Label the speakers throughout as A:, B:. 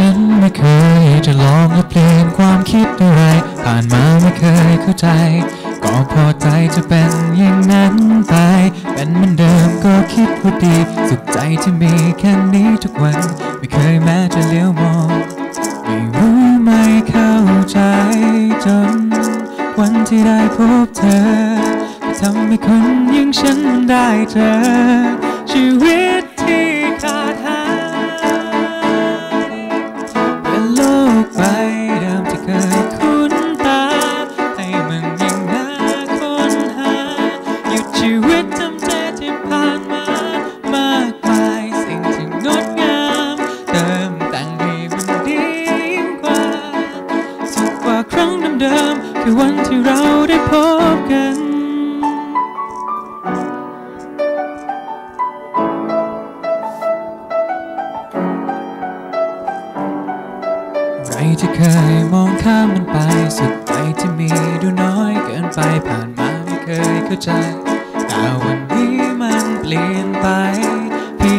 A: ฉันไม่เคยจะลองและเปลี่ยนความคิดอะไร ผ่านมาไม่เคยเข้าใจ ก็พอใจจะเป็นอย่างนั้นไป เป็นเหมือนเดิมก็คิดว่าดีสุขใจที่มีแค่นี้ทุกวัน ไม่เคยแม้จะเลี้ยวมอง ไม่รู้ไม่เข้าใจจน วันที่ได้พบเธอทำให้คนอย่างฉันได้เจอชีวิต ดชีวิตทำใจที่ผ่านมามากมายสิ่งที่งดงามเติมแต่งให้มันดีกว่าสุขกว่าครั้งเดิมๆคือวันที่เราได้พบกันไรที่เคยมองข้ามมันไปสุดใจที่มีดูน้อยเกินไปผ่านมาไม่เคยเข้าใจ แต่วันนี้มันเปลี่ยนไป เพี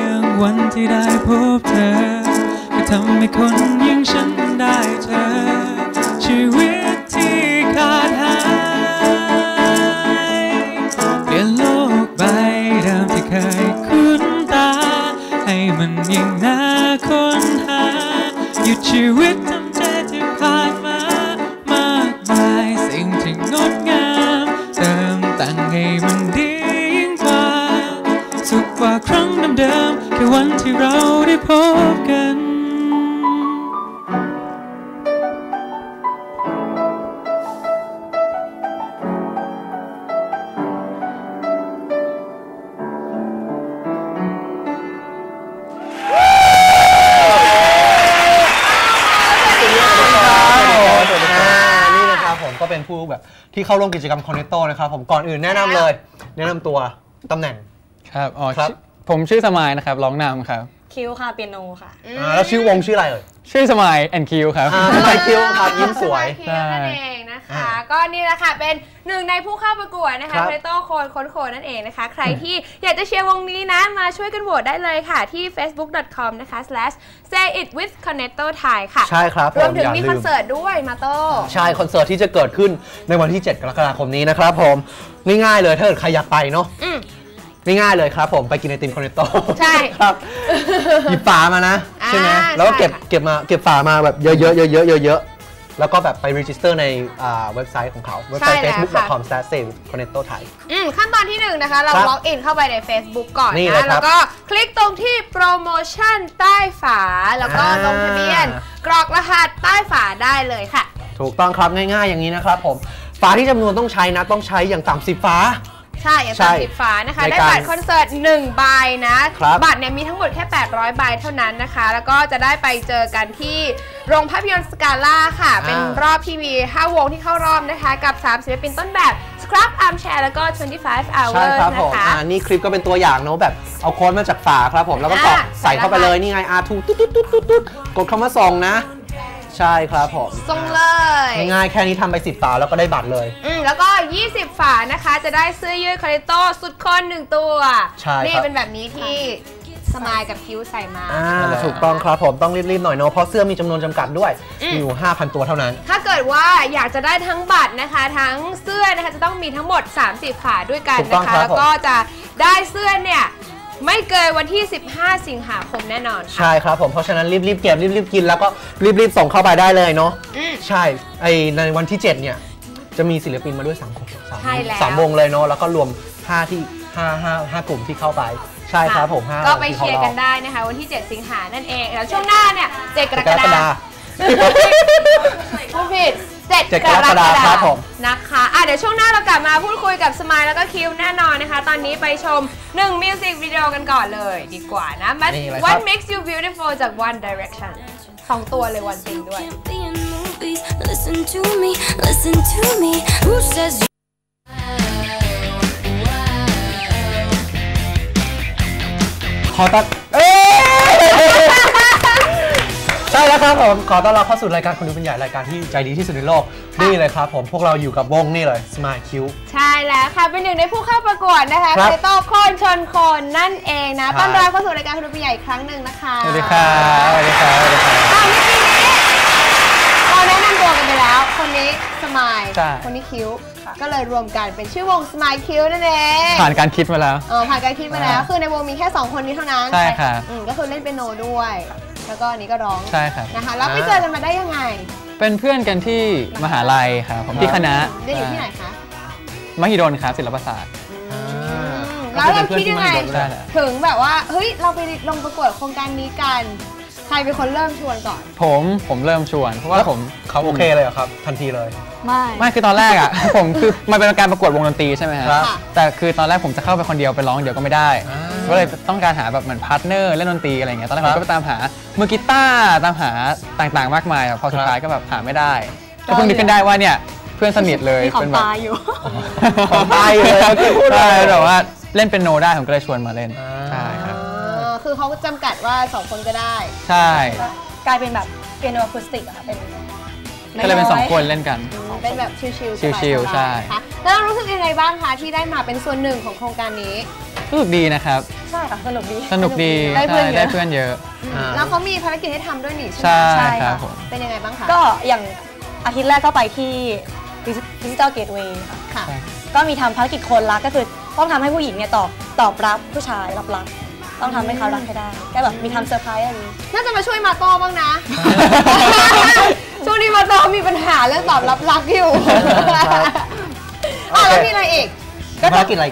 A: ยงวันที่ได้พบเธอ ก็ทำให้คนอย่งฉันได้เจอชีวิตที่ขาดหายเปลี่ยนโลกใบเดิมที่เคยคุ้นตา ให้มันยิ่งน่าค้นหาหยุดชีวิตทำใจที่ผ่านมามากมายสิ่งที่งดงาม เดิมแค่วันที่เราได้พบกัน
B: นี่นะครับผมก็เป็นผู้แบบที่เข้าร่วมกิจกรรมคอนเนตโตนะครับผมก่อนอื่นแนะนำเลย แนะนำตัวตำแหน่ง
C: ครับ อ๋อ
B: ครับ
C: ชื่อ ผมชื่อสมายนะครับร้องนำครับ
D: คิวค่ะเปียโนค่ะ
B: อ่าแล้วชื่อวงชื่ออะไรเอ่ย
C: ชื่อสมายแอนคิวครับ
B: อ่าไมคิวครับยิ้มสวย
E: เคียวนั่นเองนะคะ
B: อ่า
E: ก็นี่แหละค่ะเป็นหนึ่งในผู้เข้าประกวดนะ
B: ครั
E: คะ
B: บ
E: เพลโตโคนค้นโคนนั่นเองนะคะ ใครที่อยากจะเชียร์วงนี้นะ มาช่วยกันโหวตได้เลยค่ะ ที่ facebook.com นะคะ slash say it with connecto thai ค่ะ
B: ใช่ครับผม
E: รวมถึง
B: อย่า
E: มี
B: ลืม
E: คอนเสิร์ตด้วยมาโต้
B: ใช่คอนเสิร์ตที่จะเกิดขึ้นในวันที่ 7 กรกฎาคมนี้นะครับผม ง่ายๆเลยถ้าเกิดใครอยากไปเนาะ
E: อืม
B: ง่ายๆเลยครับผมไปกินไอติมคอนเนตโต
E: ใช่
B: ครับหยิบฝามานะใช่ไหม
E: อ่า
B: แล้วก็เก็บ
E: ใช่ค่ะ
B: เก็บมาเก็บฝามาแบบเยอะๆเยอะๆเยอะๆแล้วก็แบบไปรีจิสเตอร์ในอ่าเว็บไซต์ของเขาเว็บไซต์ facebook.com/save-connecto-thai
E: อืมขั้นตอนที่หนึ่งนะคะ เรา
B: ครับ
E: ล็อกอินเข้าไปใน Facebook ก่อน
B: นี่เลย
E: นะ
B: ครับ
E: แล้วก็คลิกตรงที่โปรโมชั่นใต้ฝา แล้วก็
B: อ่า
E: ลงทะเบียนกรอกรหัสใต้ฝาได้เลยค่ะ
B: ถูกต้องครับง่ายๆอย่างนี้นะครับผมฝาที่จำนวนต้องใช้นะต้องใช้อย่างต่ำสิบฝา
E: ใช่อย่าง
B: ใช่
E: สามสิบฝานะคะ
B: ใน
E: ได้
B: การ
E: บัตรคอนเสิร์ต1ใบนะ
B: ครับ
E: บัตรเนี่ยมีทั้งหมดแค่ 800 ใบเท่านั้นนะคะ แล้วก็จะได้ไปเจอกันที่โรงภาพยนตร์สกาล่าค่ะ เป็นรอบที่มี 5 วงที่เข้ารอบนะคะ กับ 3 ศิลปินต้นแบบ Scrub Armchair แล้วก็ 25 Hours
B: ใช่ครับผม
E: นะคะ
B: อ่านี่คลิปก็เป็นตัวอย่างเนอะแบบเอาโค้ดมาจากฝาครับผมแล้วก็กรอก
E: อ่า
B: ใส่เข้าไปเลยนี่ไง R2 ตุ๊ดตุ๊ดตุ๊ดตุ๊ดตุ๊ดกดคำว่าส่งนะ ใช่ครับผม
E: ส่งเลย
B: ง่ายๆแค่นี้ทำไปสิบฝาแล้วก็ได้บัตรเลย
E: อืมแล้วก็ 20 ฝานะคะ จะได้เสื้อยืดคาริโตสุดคนหนึ่งตัว
B: ใช่ครับ
E: นี่เป็นแบบนี้ที่สมายกับคิ้วใส่มา
B: อ่าถูกต้องครับผมต้องรีบๆหน่อยเนอะเพราะเสื้อมีจำนวนจำกัดด้วย
E: อืม
B: มีอยู่ 5,000 ตัวเท่านั้น
E: ถ้าเกิดว่าอยากจะได้ทั้งบัตรนะคะ ทั้งเสื้อนะคะจะต้องมีทั้งหมด 30ฝาด้วยกัน
B: ถูกต้อ
E: นะ
B: ง
E: คะ
B: ครับ
E: แล้วก็จะได้เสื้อเนี่ย ไม่เกินวันที่ 15 สิงหาคมแน่นอนค่ะ
B: ใช่ครับผมเพราะฉะนั้นรีบๆเก็บรีบๆกินแล้วก็รีบๆส่งเข้าไปได้เลยเนาะ
E: อืม
B: ใช่ไอในวันที่ 7 เนี่ย จะมีศิลปินมาด้วย3คนสาม
E: ใช่แล้ว
B: สามวงเลยเนาะแล้วก็รวม 5 ที่5 5 5กลุ่มที่เข้าไป ใช่ครับผม5
E: ก็ไป
B: ที่
E: เชียร์กัน
B: ข้ารอบ
E: ได้นะคะ วันที่ 7 สิงหานั่นเอง แล้วช่วงหน้าเนี่ย 7 กร
B: ก
E: ก
B: รก
E: ฎา
B: ฎา
E: พูดผิด
B: เจ็ด
E: 7
B: กรกฎาคมครับผม
E: นะคะอะเดี๋ยวช่วงหน้าเรากลับมาพูดคุยกับสมายแล้วก็คิวแน่นอนนะคะ ตอนนี้ไปชม1มิวสิกวิดีโอกันก่อนเลยดีกว่านะมัน
B: นี่เลยครับ
E: What makes you beautiful จาก One Direction สองตัวเลยวันจริงด้วย
F: Be in movies. Listen to me, listen to me. Who says you?
B: ขอตัดเอ้ย ใช่แล้วครับผมขอต้อนรับเข้าสู่รายการคนดูเป็นใหญ่รายการที่ใจดีที่สุดในโลกนี่เลยครับผมพวกเราอยู่กับวงนี่เลย Smile Q
E: ใช่แล้วค่ะเป็นหนึ่งในผู้เข้าประกวดนะคะ
B: ครับ
E: ไทโต้คนชนคนนั่นเองนะ
B: ใช่
E: ต้อนรับเข้าสู่รายการคุณดูเป็นใหญ่อีกครั้งหนึ่งนะคะ
C: สวัสดีครับสวัสดีครับสวัสดีครับ
E: อะเมื่อกี้นี้เราแนะนำตัวกันไปแล้ว คนนี้สมาย
C: ใช่
E: คนนี้คิ้ว ก็เลยรวมกันเป็นชื่อวงสมายคิ้วนั่นเอง
C: ผ่านการคิดมาแล้ว
E: เออผ่านการคิดมาแล้ว คือในวงมีแค่2คนนี้เท่านั้น
C: ใช่ครับ
E: อืมก็คือเล่นเป็นโนด้วย แล้วก็อันนี้ก็ร้อง
C: ใช่ครับ
E: นะคะแล้วไปเจอกันมาได้ยังไง
C: เป็นเพื่อนกันที่มหาลัยครับผมที่คณะ
E: เรียนอยู่ที่ไหนคะ
C: มหิดลครับศิลปศาสตร์
E: อืม
B: ก็
E: แล้ว
B: คือ
E: เรา
B: เป็นเพื่อน
E: คิด
B: ที่
E: ยังไง
B: มหิดล
C: ใช่แหละ
E: ถึงแบบว่าเฮ้ยเราไปลงประกวดโครงการนี้กันใครเป็นคนเริ่มชวนก่อน
C: ผมผมเริ่มชวน เพราะว่าผม
B: เขาโอเคเลยเหรอครับ ทันทีเลย
E: ไม่
C: ไม่คือตอนแรกอะ ผมคือมันเป็นการประกวดวงดนตรีใช่ไหมฮะ
B: ครับ
C: แต่คือตอนแรกผมจะเข้าไปคนเดียวไปร้องเดี๋ยวก็ไม่ได้
B: อ่า
C: ก็เลยต้องการหาแบบเหมือนพาร์ทเนอร์เล่นดนตรีอะไรเงี้ยตอนแรก
B: ค
C: ผ
B: รับ
C: มก็ไปตามหามือกีตาร์ตามหาต่างๆ มากมายอะพอสุดท้ายก็แบบหาไม่ได้ก็เพิ่งนึกขึ้นได้ว่าเนี่ยเพื่อนสนิทเลย
D: มีของ
C: เป็นแบบ
D: ตายอยู่
B: ของตายอยู่เลยเมื่อกี้พูดเลย
C: ใช่แต่ว่าเล่นเป็นโนได้ผมก็เลยชวนมาเล่น
B: อ่า
C: ใช่ครับ
E: อ่าคือเขาจำกัดว่า2คนก็ได้
C: ใช่
D: กลายเป็นแบบเปียโนอะคูสติกอะค่ะเป็น
C: ก็เลยเป็นสองคนเล่นกัน
E: เป็นแบบชิลๆ
C: ชิลๆ
E: สบายๆ
C: ใช่
E: นะคะแล้วเรารู้สึกยังไงบ้างคะที่ได้มาเป็นส่วนหนึ่งของโครงการนี้
C: รู้สึกดีนะครับ
D: ใช่ค่ะสนุกดี
C: สนุกดี
E: ได้เพื่อนเยอะ
C: ใช่ได้เพื่อนเยอะ
B: อ่า
E: แล้วเขามีภารกิจให้ทำด้วยนี่ใช่
C: ใช่
E: ไหม
C: ครับผม
E: เป็นยังไงบ้างคะ
D: ก็อย่างอาทิตย์แรกก็ไปที่ดิจิ t a ลเกตเวย์ค่ะ
E: ค่ะ
D: ก็มีทำภารกิจคนรักก็คือต้องทำให้ผู้หญิงเนี่ยตอบตอบรับผู้ชายรับรักต้องทำให้เขารักให้ได้ก็แบบมีทำเซอร์ไพรส์อะไรอย่างนี้
E: น่าจะมาช่วยมาโต้บ้างนะ ช่วงนี้มาโต้มีปัญหาเรื่องตอบรับรักอยู่อะแล้วมีอะไรอีก
B: ภารกิจอะไร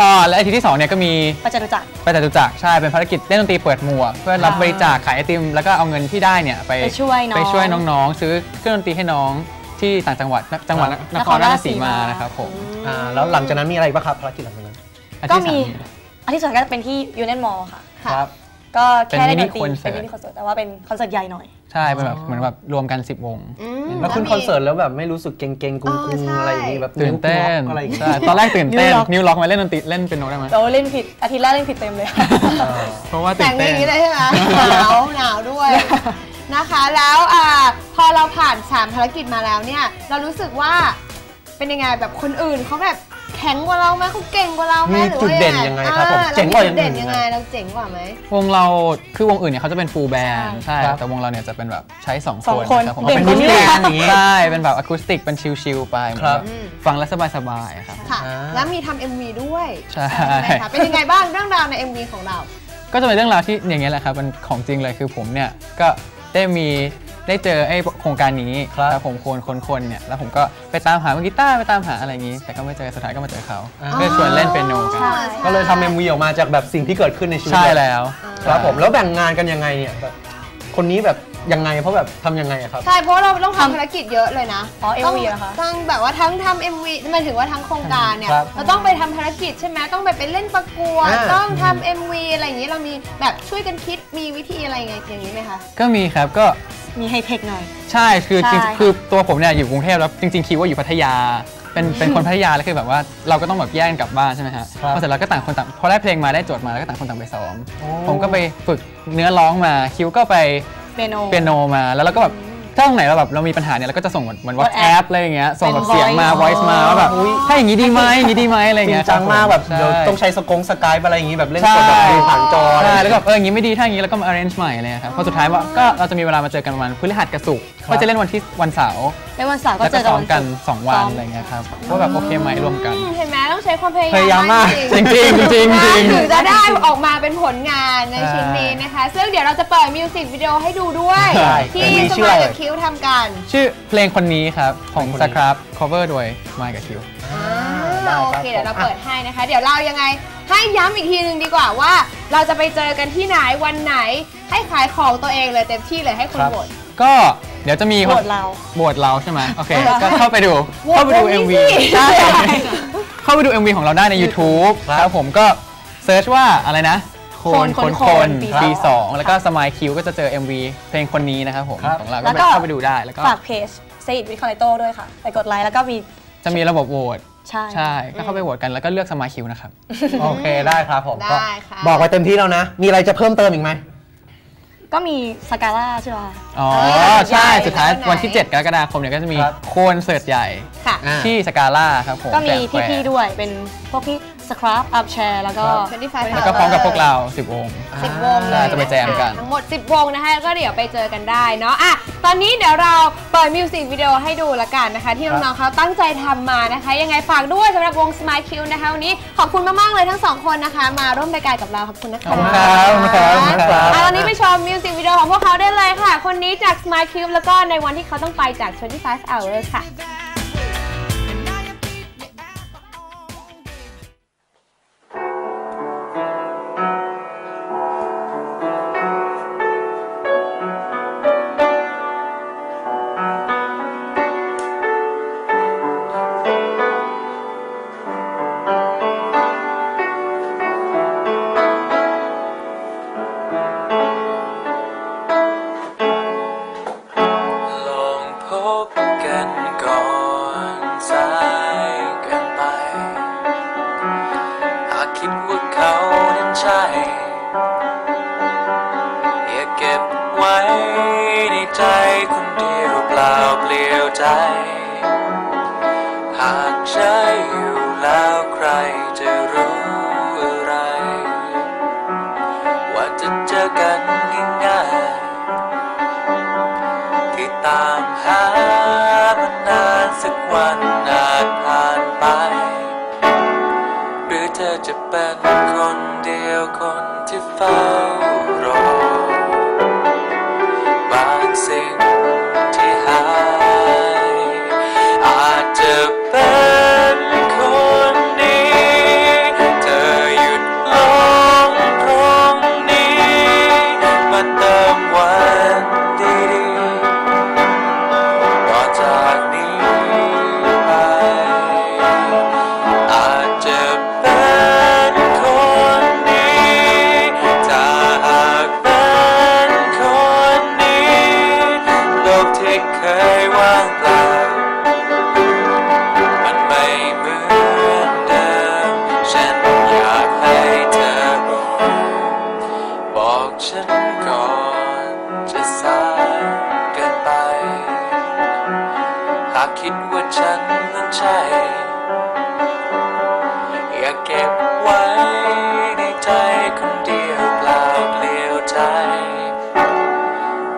C: อ๋อและอาทิตย์ที่สองเนี่ยก็มี
D: ไปจตุจักร
C: ไปจตุจักรใช่เป็นภารกิจเล่นดนตรีเปิดหมวก เพื่อรับบริจาคขายไอติม แล้วก็เอาเงินที่ได้เนี่ยไป
D: ไปช่วยน้อง
C: ไปช่วยน้องๆ ซื้อเครื่องดนตรีให้น้องที่ต่างจังหวัดจังหวัด
B: ครับ
C: นครราชสีมานะครับผม
B: อ่าแล้วหลังจากนั้นมีอะไรอีกบ้างครับภารกิจหลังจากนั้น
C: อา
D: ก็
C: ทิตย์
D: มี
C: สา
D: อาทิตย์สุดท้ายก็จะเป็นที่ยูเนียนมอลค่ะ
E: ค่ะ
B: ครับ
D: ก็แค่ได้
C: เป็นมินิ
D: ดนตรี
C: คอนเสิร์ต
D: เป็นมินิคอนเสิร์ตแต่ว่าเป็นคอนเสิร์ตใหญ่หน่อย
C: ใช่ เป็นแบบเหมือนแบบรวมกัน 10 วง
E: อืม
B: แล้วขึ้น
E: มี
B: คอนเสิร์ตแล้วแบบไม่รู้สึกเก่งๆกุ
E: เออใช่
B: งๆอะไรอย่างงี้แบบ
C: ตื่นเต้น
B: วอะไรอย่างงี้
C: ใช่ตอนแรกตื่นเต้น
D: นิ้วล็อก
C: นิ้วล็อกมาเล่นดนตรีเล่นเป็นโนได้ไหม
D: เราเล่นผิดอาทิตย์แรกเล่นผิดเต็มเลย
B: อ่า
C: เพราะว่า
E: แต่
C: ตื่
E: ง
C: น
E: อย่า
C: เต้น
E: งนี้เลยใช่ไหมหนาวหนาวด้วยนะคะแล้วอ่าพอเราผ่านสามภารกิจมาแล้วเนี่ยเรารู้สึกว่าเป็นยังไงแบบคนอื่นเขาแบบแข็งกว่าเราไหมเขาเก่งกว่าเราไหม
B: มี
E: หรือ
B: จุด
E: ว่า
B: เด่นยังไงครับผม
E: อ่
B: เจ๋งกว่าอย่างอื่น
E: เด่นยังไงเราเจ๋งกว่าไหม
C: วงเราคือวงอื่นเนี่ยเขาจะเป็นฟูลแบนด์
D: ใช่
C: ใช่
B: ครับ
C: แต่วงเราเนี่ยจะเป็นแบบใช้ 2
D: สอง
C: คน
D: คน
C: นะครับผม
D: เด่น
C: เป็น
D: กว่า
C: มิ
D: นี้
C: นิ
D: เลย
C: แบนด์อย่างงี้ ใช่เป็นแบบอะคูสติกเป็นชิลๆไปเหมือน
B: ครับ
C: แบบฟังแล้วสบายๆอะครับ
E: ค่ะ
B: อ่า
E: แล้วมีทำ MV ด้วย
C: ใช่
E: ไหมคะเป็นยังไงบ้างเรื่องราวใน MV ของเรา
C: ก็จะเป็นเรื่องราวที่อย่างเงี้ยแหละครับเป็นของจริงเลยคือผมเนี่ยก็ได้มี ได้เจอไอ้โครงการนี้
B: ครับ
C: แล้วผมคนคนคนเนี่ยแล้วผมก็ไปตามหามือกีตาร์ไปตามหาอะไรอย่างงี้ แต่ก็ไม่เจอสุดท้ายก็มาเจอเขา
B: อ่า
C: ก็ชวนเล่นเป็นโนกัน
D: ใช่
B: ก็เลยทำเอ็มวีออกมาจากแบบสิ่งที่เกิดขึ้นในชีวิต
C: ใช่แล้ว
B: ครับผมแล้วแบ่งงานกันยังไงเนี่ยแบบคนนี้แบบยังไงเพราะแบบทำยังไงอะครับ
E: ใช่เพราะว่าเราต้องทำภารกิจเยอะเลยนะ
D: อ๋อ
E: ต้อง
D: MV เหรอคะ
E: ต้องแบบว่าทั้งทำ MV หมายถึงว่าทั้งโครงการเนี่ย
B: ครับ
E: เราต้องไปทำภารกิจใช่ไหมต้องไปเป็นเล่นประกวด
B: อ่า
E: ต้องทำ MV อะไรอย่างนี้เรามีแบบช่วยกันคิดมีวิธีอะไรไงอย่างนี้ไหมคะ
C: ก็มีครับก็
D: มีไฮเทคหน่อย
C: ใช่คือจริง
D: ใช่
C: คือตัวผมเนี่ยอยู่กรุงเทพแล้วจริงๆคิดว่าอยู่พัทยา เป็นเป็นคนพัทยาแล้วคือแบบว่าเราก็ต้องแบบแยกกันกลับบ้านใช่ไหมฮะ
B: ครับ
C: พอเสร็จแล้วก็ต่างคนต่างพอได้เพลงมาได้โจทย์มาแล้วก็ต่างคนต่างไปซ้อม
B: โอ้
C: ผมก็ไปฝึกเนื้อร้องมาคิวก็ไป
D: เปียโน
C: เปียโนมาแล้วเราก็แบบ ถ้าตรงไหนเราแบบเรามีปัญหาเนี่ยเราก็จะส่งเหมือนเหมือน WhatsApp
D: WhatsApp
C: อะไรอย่างเงี้ยส่งแบบ
D: เป็น
C: เสียงมา
D: voice
C: voice มาว่าแบบ
B: อุ๊ย
C: ถ้าอย่างนี้ดีไหมอย่างนี้ดีไหมอะไร
B: จริ
C: เงี้
B: ง
C: ย
B: จังมากแบบ
C: ใช่
B: เดี๋ยวต้องใช้สกงสกายอะไรอย่างงี้แบบเล่น
C: ใช่
B: สดแบบดูผ่านจออะไร
C: ใช่แล้วก็แบบเอออย่างนี้ไม่ดีถ้าอย่างนี้แล้วก็มา arrange ใหม่เลยครับเพราะสุดท้ายว่าก็เราจะมีเวลามาเจอกันประมาณพฤหัสกับศุกร์
B: ครับ
C: ก็จะเล่นวันที่วันเสาร์
D: ในวันเสาร์ก็
C: แล้ว
D: เจ
C: ก็
D: อกัน
C: ซ้อม
D: วัน
C: กัน
D: ศุกร์
C: 2วัน
D: ซ้อม
C: อะไรเงี้ยครับว่าแบบโอเคไหมรวมกัน
E: อืมเห็นไหมต้องใช้ความพยายาม
C: พยายามมาก
E: จ
C: จ
E: ริ
C: ริ
E: ง
C: งๆจริงๆจริง
E: ๆ
C: ๆ
E: ถึงจะได้ออกมาเป็นผลงานใน
C: ใช่
E: ชิ้นนี้นะคะ ซึ่งเดี๋ยวเราจะเปิดมิวสิกวิดีโอให้ดูด้วย
B: ใช่
E: ที่
B: มี
E: ส
B: ชื่อ
E: มา
B: อะไร
E: ยกับคิวทำกัน
C: ชื่อเพลงคนนี้ครับของ
B: เพลงคน
C: ส
B: นี้
C: ครับ cover โดยมายกับคิว
B: ได้
E: โอ
B: ครับ
E: เค เดี๋ยวเรา
B: ผม
E: เปิดให้นะคะ เดี๋ยวเรายังไงให้ย้ำอีกทีหนึ่งดีกว่าว่า เราจะไปเจอกันที่ไหนวันไหนให้ขายของตัวเองเลยเต็มที่เลยให้คน
B: ครับ
E: โหวต
C: ก็เดี๋ยวจะมี
D: โหวตเรา
C: โหวตเราใช่ไหมโอเค
E: โหวต
C: ก็เข้าไปดู
E: โหวต
C: เข้าไปดู
E: วงนี้
C: MV
E: สิ
C: ใช่เข้าไปดู MV ของเราได้ใน YouTube
B: ครับ
C: ครับผมก็เซิร์ชว่าอะไรนะ
D: คน
C: คน
D: คน
C: ปี
D: ปี
C: สองแล้วก็สมายคิวก็จะเจอ MV เพลงคนนี้นะครับผม
B: ครับ
C: ของเรา
D: แล้
C: ก็
D: วก็
C: เข้าไปดูได้แล้วก็
D: ฝากเพจ Say It with Cornetto ด้วยค่ะ ไปกดไลค์แล้วก็มี
C: จะมีระบบโหวต
D: ใช่
C: ใช่ก็เข้าไปโหวตกันแล้วก็เลือกสมายคิวนะครับ
B: โอเคได้ครับผมก็
E: ได้ค่ะ
B: บอกไว้เต็มที่แล้วนะ มีอะไรจะเพิ่มเติมอีกไหม
D: ก็มีสกาล่าใช่ไหมคะ
C: อ๋อ
E: เออ
C: ใช่
E: ใหญ่
C: สุดท้าย
E: แล้วไหน
C: วันที่ 7 กรกฎาคมเนี่ยก็จะมี
B: ครับ
C: โคนเสิร์ตใหญ่
E: ค่ะ
B: อ่า
C: ที่สกาล่าครับผม
D: ก็มี
C: แสงแควร์
D: พี่ๆด้วยเป็นพวกพี่ สครับอัพแชร์แล้วก็
E: 25
C: แล้วก็พร้อมกับพวกเรา 10 วง
E: สิบวงเล
C: ใช่
E: ย
C: จะไปแจมกัน
E: ทั้งหมด 10 วงนะคะแล้วก็เดี๋ยวไปเจอกันได้เนาะอะตอนนี้เดี๋ยวเราเปิดมิวสิกวิดีโอให้ดูละกันนะคะ ที่น้องๆเขาตั้งใจทำมานะคะ ยังไงฝากด้วยสำหรับวง Smile Q นะคะวันนี้ขอบคุณมากๆเลยทั้งสองคนนะคะ มาร่วมรายการกับเราขอบคุณนะคะ
C: ขอบคุณครับขอบคุณครับขอบคุณครับ
E: อะตอนนี้ไปชมมิวสิกวิดีโอของพวกเขาได้เลยค่ะ คนนี้จาก Smile Q แล้วก็ในวันที่เขาต้องไปจาก 25 hours ค่ะ
A: ล คิดว่าเขานั้นใช่ อย่าเก็บไว้ในใจคนเดียวเปล่าเปลี่ยวใจ หากใช่อยู่แล้วใครจะรู้อะไร ว่าจะเจอกันง่ายๆที่ตามหามานานสักวันอาจ จะเป็นคนเดียวคนที่เฝ้า หากคิดว่าฉันนั้นใช่ อย่าเก็บไว้ในใจคนเดียวเปล่าเปลี่ยวใจ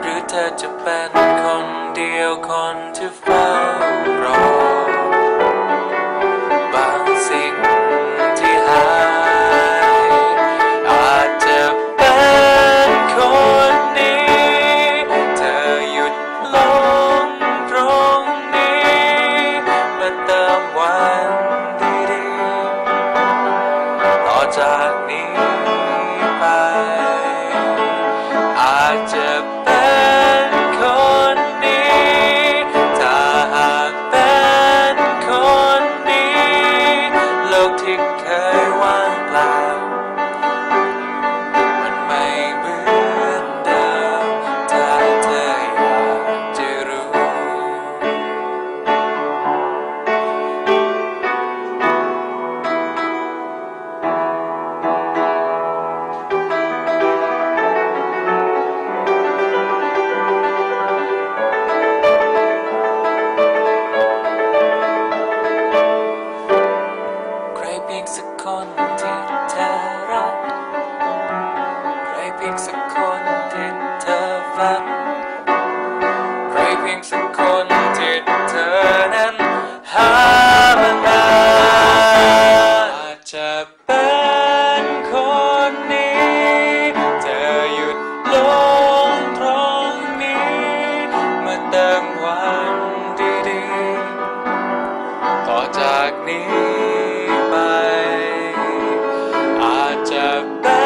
A: หรือเธอจะเป็นคนเดียวคน พียงสักคนที่เธอฝันใครเพียงสักคนที่เธอนั้นหามานานอาจจะเป็นคนนี้ เธอหยุดลงตรงนี้มาเติมวันดีๆ ต่อจากนี้ไป อาจจะเป็น